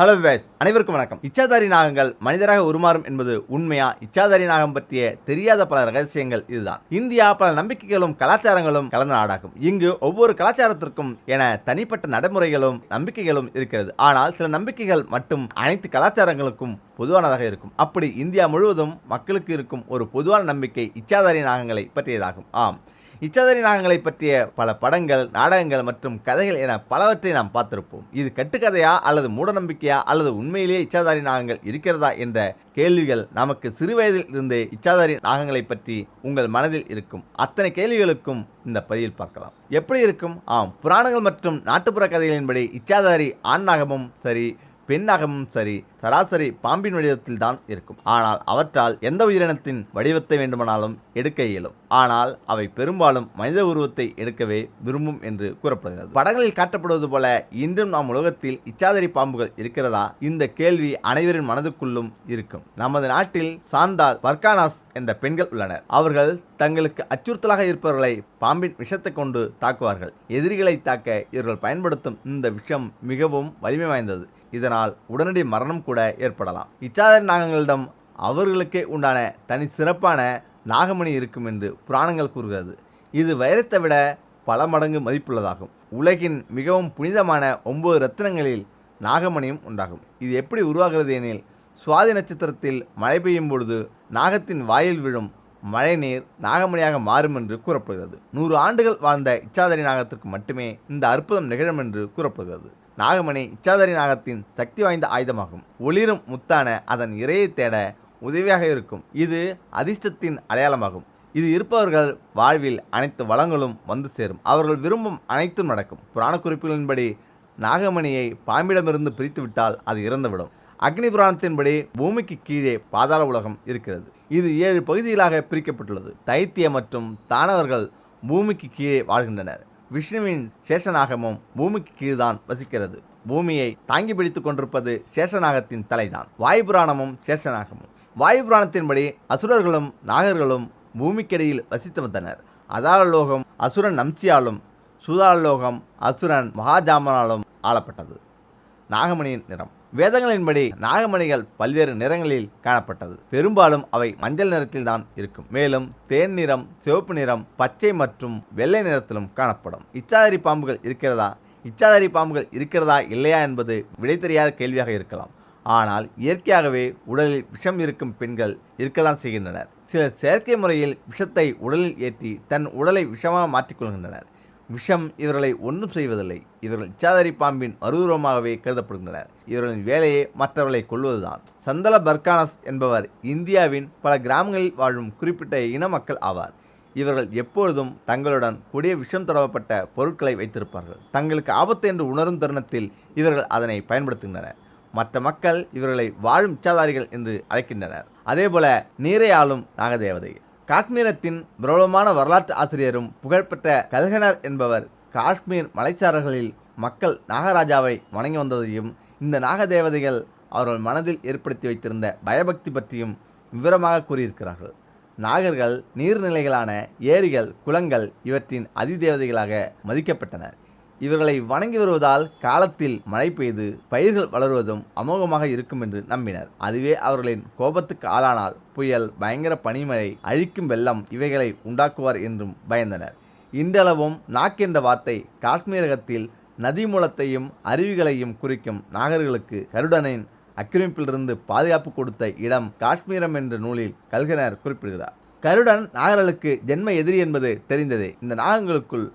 Hello ways அனைவருக்கும் வணக்கம். இச்சாதாரி நாகங்கள் மனிதராக உருமாறும் என்பது உண்மையா? இச்சாதாரி நாகம் பற்றிய தெரியாத பல ரகசியங்கள் இதுதான். இந்தியா பல நம்பிக்கைகளும் கலாச்சாரங்களும் கலந்த நாடாகும். இங்கு ஒவ்வொரு கலாச்சாரத்திற்கும் என தனிப்பட்ட நடைமுறைகளும் நம்பிக்கைகளும் இருக்கிறது. ஆனால் சில நம்பிக்கைகள் மட்டும் அனைத்து கலாச்சாரங்களுக்கும் பொதுவானதாக இருக்கும். அப்படி இந்தியா முழுவதும் மக்களுக்கு இருக்கும் ஒரு பொதுவான நம்பிக்கை இச்சாதாரி நாகங்களை பற்றியதாகும். ஆம். இச்சாதாரி நாகங்களை பற்றிய பல படங்கள் நாடகங்கள் மற்றும் கதைகள் என பலவற்றை நாம் பார்த்திருப்போம். இது கட்டுக்கதையா அல்லது மூடநம்பிக்கையா அல்லது உண்மையிலேயே இச்சாதாரி நாகங்கள் இருக்கிறதா என்ற கேள்விகள் நமக்கு சிறுவயதில் இருந்தே இச்சாதாரி நாகங்களை பற்றி உங்கள் மனதில் இருக்கும். அத்தனை கேள்விகளுக்கும் இந்த பதிவில் பார்க்கலாம். எப்படி இருக்கும்? ஆம் புராணங்கள் மற்றும் நாட்டுப்புற கதைகளின்படி இச்சாதாரி ஆண் நாகமும் சரி பெண்ணாகவும் சரி சராசரி பாம்பின் வடிவத்தில் தான் இருக்கும். ஆனால் அவற்றால் எந்த உயிரினத்தின் வடிவத்தை வேண்டுமானாலும் எடுக்க இயலும். ஆனால் அவை பெரும்பாலும் மனித உருவத்தை எடுக்கவே விரும்பும் என்று கூறப்படுகிறது. படங்களில் காட்டப்படுவது போல இன்றும் நம் உலகத்தில் இச்சாதரி பாம்புகள் இருக்கிறதா? இந்த கேள்வி அனைவரின் மனதுக்குள்ளும் இருக்கும். நமது நாட்டில் சாந்தால் பர்கானாஸ் என்ற பெண்கள் உள்ளனர். அவர்கள் தங்களுக்கு அச்சுறுத்தலாக இருப்பவர்களை பாம்பின் விஷத்தை கொண்டு தாக்குவார்கள். எதிரிகளை தாக்க இவர்கள் பயன்படுத்தும் இந்த விஷம் மிகவும் வலிமை வாய்ந்தது. இதனால் உடனடி மரணம் கூட ஏற்படலாம். இச்சாதரி நாகங்களிடம் அவர்களுக்கே உண்டான தனி சிறப்பான நாகமணி இருக்கும் என்று புராணங்கள் கூறுகிறது. இது வைரத்தை விட பல மடங்கு மதிப்புள்ளதாகும். உலகின் மிகவும் புனிதமான ஒன்பது ரத்தினங்களில் நாகமணியும் உண்டாகும். இது எப்படி உருவாகிறது எனில் சுவாதி நட்சத்திரத்தில் மழை பெய்யும் பொழுது நாகத்தின் வாயில் விழும் மழைநீர் நாகமணியாக மாறும் என்று கூறப்படுகிறது. நூறு ஆண்டுகள் வாழ்ந்த இச்சாதரி நாகத்திற்கு மட்டுமே இந்த அற்புதம் நிகழும் என்று கூறப்படுகிறது. நாகமணி இச்சாதரி நாகத்தின் சக்தி வாய்ந்த ஆயுதமாகும். ஒளிரும் முத்தான அதன் இரையை தேட உதவியாக இருக்கும். இது அதிர்ஷ்டத்தின் அடையாளமாகும். இது இருப்பவர்கள் வாழ்வில் அனைத்து வளங்களும் வந்து சேரும். அவர்கள் விரும்பும் அனைத்தும் நடக்கும். புராண குறிப்புகளின்படி நாகமணியை பாம்பிடமிருந்து பிரித்துவிட்டால் அது இறந்துவிடும். அக்னி புராணத்தின்படி பூமிக்கு கீழே பாதாள உலகம் இருக்கிறது. இது ஏழு பகுதிகளாக பிரிக்கப்பட்டுள்ளது. தைத்திய மற்றும் தானவர்கள் பூமிக்கு கீழே வாழ்கின்றனர். விஷ்ணுவின் சேஷநாகமும் பூமிக்கு கீழ்தான் வசிக்கிறது. பூமியை தாங்கி பிடித்து கொண்டிருப்பது சேஷநாகத்தின் தலைதான். வாயு புராணமும் சேஷநாகமும். வாயு புராணத்தின்படி அசுரர்களும் நாகர்களும் பூமிக்கடியில் வசித்து வந்தனர். அதாளலோகம் அசுரன் நம்சியாலும் சூதாளலோகம் அசுரன் மகாஜாமனாலும் ஆளப்பட்டது. நாகமணியின் நிறம். வேதங்களின்படி நாகமணிகள் பல்வேறு நிறங்களில் காணப்பட்டது. பெரும்பாலும் அவை மஞ்சள் நிறத்தில் தான் இருக்கும். மேலும் தேன் நிறம் சிவப்பு நிறம் பச்சை மற்றும் வெள்ளை நிறத்திலும் காணப்படும். இச்சாதாரி பாம்புகள் இருக்கிறதா? இச்சாதாரி பாம்புகள் இருக்கிறதா இல்லையா என்பது விடை தெரியாத கேள்வியாக இருக்கலாம். ஆனால் இயற்கையாகவே உடலில் விஷம் இருக்கும் பெண்கள் இருக்கதான் செய்கின்றனர். சிலர் செயற்கை முறையில் விஷத்தை உடலில் ஏற்றி தன் உடலை விஷமாக மாற்றிக்கொள்கின்றனர். விஷம் இவர்களை ஒன்றும் செய்வதில்லை. இவர்கள் இச்சாதாரி பாம்பின் மறுரூபமாகவே கருதப்படுகின்றனர். இவர்களின் வேலையே மற்றவர்களை கொள்வதுதான் சந்தல பர்கானஸ் என்பவர் இந்தியாவின் பல கிராமங்களில் வாழும் குறிப்பிட்ட இன மக்கள் ஆவார். இவர்கள் எப்பொழுதும் தங்களுடன் கொடிய விஷம் தொடரப்பட்ட பொருட்களை வைத்திருப்பார்கள். தங்களுக்கு ஆபத்து என்று உணரும் தருணத்தில் இவர்கள் அதனை பயன்படுத்துகின்றனர். மற்ற மக்கள் இவர்களை வாழும் இச்சாதாரிகள் என்று அழைக்கின்றனர். அதேபோல நீரை ஆளும் நாகதேவதை காஷ்மீரத்தின் பிரபலமான வரலாற்று ஆசிரியரும் புகழ்பெற்ற கல்கனர் என்பவர் காஷ்மீர் மலைச்சாரல்களில் மக்கள் நாகராஜாவை வணங்கி வந்ததையும் இந்த நாகதேவதைகள் அவர்கள் மனதில் ஏற்படுத்தி வைத்திருந்த பயபக்தி பற்றியும் விவரமாக கூறியிருக்கிறார்கள். நாகர்கள் நீர்நிலைகளான ஏரிகள் குளங்கள் இவற்றின் அதிதேவதைகளாக மதிக்கப்பட்டனர் இவர்களை வணங்கி வருவதால் காலத்தில் மழை பெய்து பயிர்கள் வளருவதும் அமோகமாக இருக்கும் என்று நம்பினர். அதுவே அவர்களின் கோபத்துக்கு ஆளானால் புயல் பயங்கர பனிமழை அழிக்கும் வெள்ளம் இவைகளை உண்டாக்குவார் என்றும் பயந்தனர். இன்றளவும் நாக் என்ற வார்த்தை காஷ்மீரகத்தில் நதி மூலத்தையும் அருவிகளையும் குறிக்கும் நாகர்களுக்கு கருடனின் அக்கிரமிப்பிலிருந்து பாதுகாப்பு கொடுத்த இடம் காஷ்மீரம் என்ற நூலில் கல்கனர் குறிப்பிடுகிறார். கருடன் நாகர்களுக்கு ஜென்ம எதிரி என்பது தெரிந்ததே. இந்த நாகங்களுக்குள்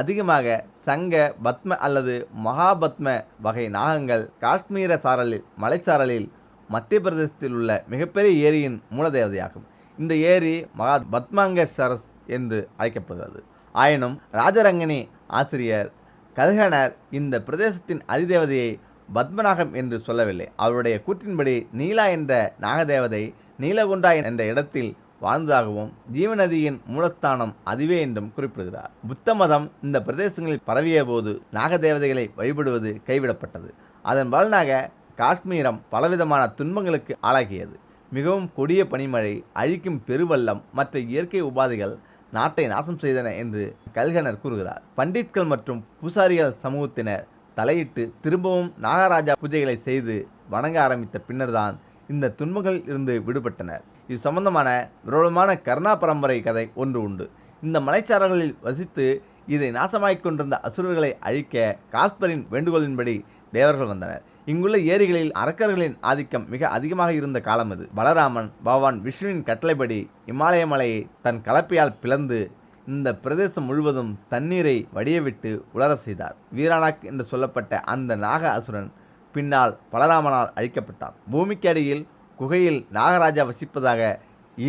அதிகமாக சங்க பத்ம அல்லது மகாபத்ம வகை நாகங்கள் காஷ்மீர சாரலில் மலைச்சாரலில் மத்திய பிரதேசத்தில் உள்ள மிகப்பெரிய ஏரியின் மூலதேவதையாகும். இந்த ஏரி மகா பத்மாங்க சரஸ் என்று அழைக்கப்படுகிறது. ஆயினும் ராஜரங்கனி ஆசிரியர் கல்கனர் இந்த பிரதேசத்தின் அதிதேவதையை பத்மநாகம் என்று சொல்லவில்லை. அவருடைய கூற்றின்படி நீலா என்ற நாகதேவதை நீலகுண்டா என்ற இடத்தில் வாழ்ந்ததாகவும் ஜீவநதியின் மூலஸ்தானம் அதுவே என்றும் குறிப்பிடுகிறார். புத்த மதம் இந்த பிரதேசங்களில் பரவிய போது நாகதேவதைகளை வழிபடுவது கைவிடப்பட்டது. அதன் பலனாக காஷ்மீரம் பலவிதமான துன்பங்களுக்கு ஆளாகியது. மிகவும் கொடிய பனிமழை அழிக்கும் பெருவெள்ளம் மற்ற இயற்கை உபாதைகள் நாட்டை நாசம் செய்தன என்று கல்கனர் கூறுகிறார். பண்டிட்கள் மற்றும் பூசாரிகள் சமூகத்தினர் தலையிட்டு திரும்பவும் நாகராஜா பூஜைகளை செய்து வணங்க ஆரம்பித்த பின்னர்தான் இந்த துன்பங்களில் இருந்து விடுபட்டனர். இது சம்பந்தமான விரோதமான கர்ணா பரம்பரை கதை ஒன்று உண்டு. இந்த மலைச்சாரல்களில் வசித்து இதை நாசமாகிக் கொண்டிருந்த அசுரர்களை அழிக்க காஸ்பரின் வேண்டுகோளின்படி தேவர்கள் வந்தனர். இங்குள்ள ஏரிகளில் அரக்கர்களின் ஆதிக்கம் மிக அதிகமாக இருந்த காலம் இது. பலராமன் பகவான் விஷ்ணுவின் கட்டளைப்படி இமாலய மலையை தன் கலப்பையால் பிளந்து இந்த பிரதேசம் முழுவதும் தண்ணீரை வடியவிட்டு உலர செய்தார். வீரானாக் என்று சொல்லப்பட்ட அந்த நாக அசுரன் பின்னால் பலராமனால் அழிக்கப்பட்டார் பூமிக்கு அடியில் குகையில் நாகராஜா வசிப்பதாக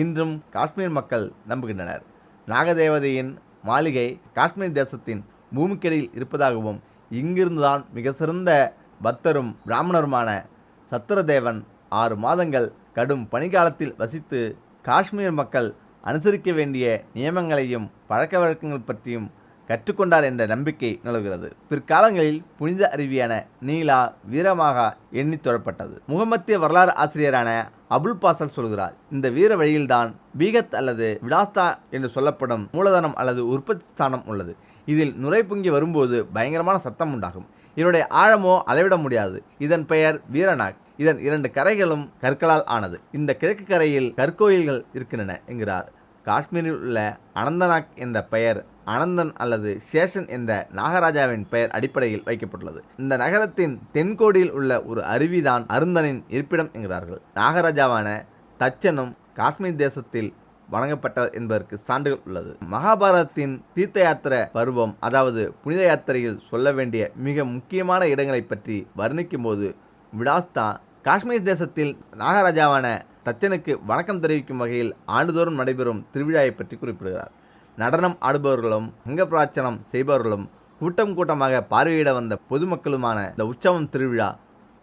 இன்றும் காஷ்மீர் மக்கள் நம்புகின்றனர். நாகதேவதையின் மாளிகை காஷ்மீர் தேசத்தின் பூமிக்கடியில் இருப்பதாகவும் இங்கிருந்துதான் மிக சிறந்த பக்தரும் பிராமணருமான சத்திரதேவன் ஆறு மாதங்கள் கடும் பனிகாலத்தில் வசித்து காஷ்மீர் மக்கள் அனுசரிக்க வேண்டிய நியமங்களையும் பழக்க வழக்கங்கள் பற்றியும் கற்றுக்கொண்டார் என்ற நம்பிக்கை நிலவுகிறது. பிற்காலங்களில் புனித அருவியான நீலா வீரமாக எண்ணி தொழப்பட்டது முகமத்திய வரலாறு ஆசிரியரான அபுல் பாசல் சொல்கிறார் இந்த வீர வழியில்தான் பீகத் அல்லது விடாஸ்தா என்று சொல்லப்படும் மூலதனம் அல்லது உற்பத்தி ஸ்தானம் உள்ளது. இதில் நுரை பொங்கி வரும்போது பயங்கரமான சத்தம் உண்டாகும். இதனுடைய ஆழமோ அளவிட முடியாது. இதன் பெயர் வீரநாக். இதன் இரண்டு கரைகளும் கற்களால் ஆனது. இந்த கிழக்கு கரையில் கற்கோயில்கள் இருக்கின்றன என்கிறார். காஷ்மீரில் உள்ள அனந்தநாக் என்ற பெயர் அனந்தன் அல்லது சேஷன் என்ற நாகராஜாவின் பெயர் அடிப்படையில் வைக்கப்பட்டுள்ளது. இந்த நகரத்தின் தென்கோடியில் உள்ள ஒரு அருவிதான் அருந்தனின் இருப்பிடம் என்கிறார்கள். நாகராஜாவான தச்சனும் காஷ்மீர் தேசத்தில் வணங்கப்பட்டவர் என்பதற்கு சான்றுகள் உள்ளது. மகாபாரதத்தின் தீர்த்த யாத்திரை பருவம் அதாவது புனித யாத்திரையில் சொல்ல வேண்டிய மிக முக்கியமான இடங்களை பற்றி வர்ணிக்கும் போது விடாஸ்தா காஷ்மீர் தேசத்தில் நாகராஜாவான தச்சனுக்கு வணக்கம் தெரிவிக்கும் வகையில் ஆண்டுதோறும் நடைபெறும் திருவிழாவை பற்றி குறிப்பிடுகிறார். நடனம் ஆடுபவர்களும் அங்கப்பிராச்சனம் செய்பவர்களும் கூட்டம் கூட்டமாக பார்வையிட வந்த பொதுமக்களுமான இந்த உற்சவம் திருவிழா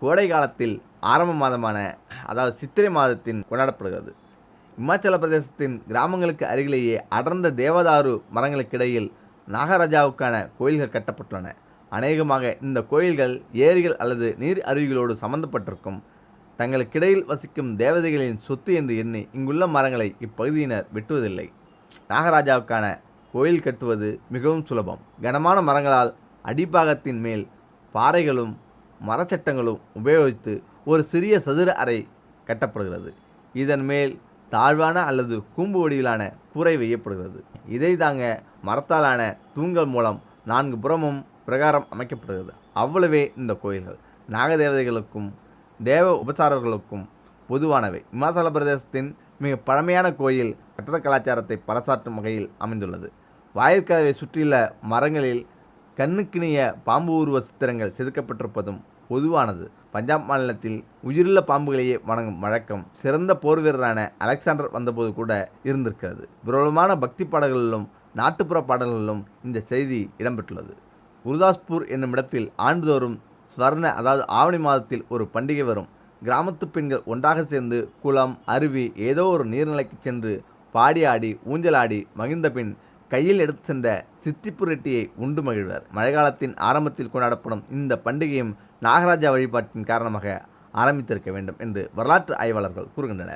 கோடை காலத்தில் ஆரம்ப மாதமான அதாவது சித்திரை மாதத்தின் கொண்டாடப்படுகிறது. இமாச்சல பிரதேசத்தின் கிராமங்களுக்கு அருகிலேயே அடர்ந்த தேவதாரு மரங்களுக்கிடையில் நாகராஜாவுக்கான கோயில்கள் கட்டப்பட்டுள்ளன. அநேகமாக இந்த கோயில்கள் ஏரிகள் அல்லது நீர் அருவிகளோடு சம்பந்தப்பட்டிருக்கும் தங்களுக்கிடையில் வசிக்கும் தேவதைகளின் சொத்து என்று எண்ணி இங்குள்ள மரங்களை இப்பகுதியினர் வெட்டுவதில்லை. நாகராஜாவுக்கான கோயில் கட்டுவது மிகவும் சுலபம். கனமான மரங்களால் அடிப்பாகத்தின் மேல் பாறைகளும் மரச்சட்டங்களும் உபயோகித்து ஒரு சிறிய சதுர அறை கட்டப்படுகிறது. இதன் மேல் தாழ்வான அல்லது கூம்பு வடிவிலான கூரை வையப்படுகிறது. இதை தாங்க மரத்தாலான தூண்கள் மூலம் நான்கு புறமும் பிரகாரம் அமைக்கப்படுகிறது. அவ்வளவே இந்த கோயில்கள். நாகதேவதைகளுக்கும் தேவ உபசாரர்களுக்கும் பொதுவானவை. இமாச்சல பிரதேசத்தின் மிக பழமையான கோயில் கட்டட கலாச்சாரத்தை பறைசாற்றும் வகையில் அமைந்துள்ளது. வாயிற்கதவை சுற்றியுள்ள மரங்களில் கண்ணுக்கினிய பாம்பு உருவ சித்திரங்கள் செதுக்கப்பட்டிருப்பதும் பொதுவானது. பஞ்சாப் மாநிலத்தில் உயிருள்ள பாம்புகளையே வணங்கும் வழக்கம் சிறந்த போர் வீரரான அலெக்சாண்டர் வந்தபோது கூட இருந்திருக்கிறது. பிரபலமான பக்தி பாடல்களிலும் நாட்டுப்புற பாடல்களிலும் இந்த செய்தி இடம்பெற்றுள்ளது. குருதாஸ்பூர் என்னும் இடத்தில் ஆண்டுதோறும் ஸ்வர்ண அதாவது ஆவணி மாதத்தில் ஒரு பண்டிகை வரும். கிராமத்து பெண்கள் ஒன்றாக சேர்ந்து குளம் அருவி ஏதோ ஒரு நீர்நிலைக்கு சென்று பாடி ஆடி ஊஞ்சலாடி மகிழ்ந்த பின் கையில் எடுத்து சென்ற சித்திப்பு ரெட்டியை உண்டு மகிழ்வர். மழைக்காலத்தின் ஆரம்பத்தில் கொண்டாடப்படும் இந்த பண்டிகையும் நாகராஜா வழிபாட்டின் காரணமாக ஆரம்பித்திருக்க வேண்டும் என்று வரலாற்று ஆய்வாளர்கள் கூறுகின்றனர்.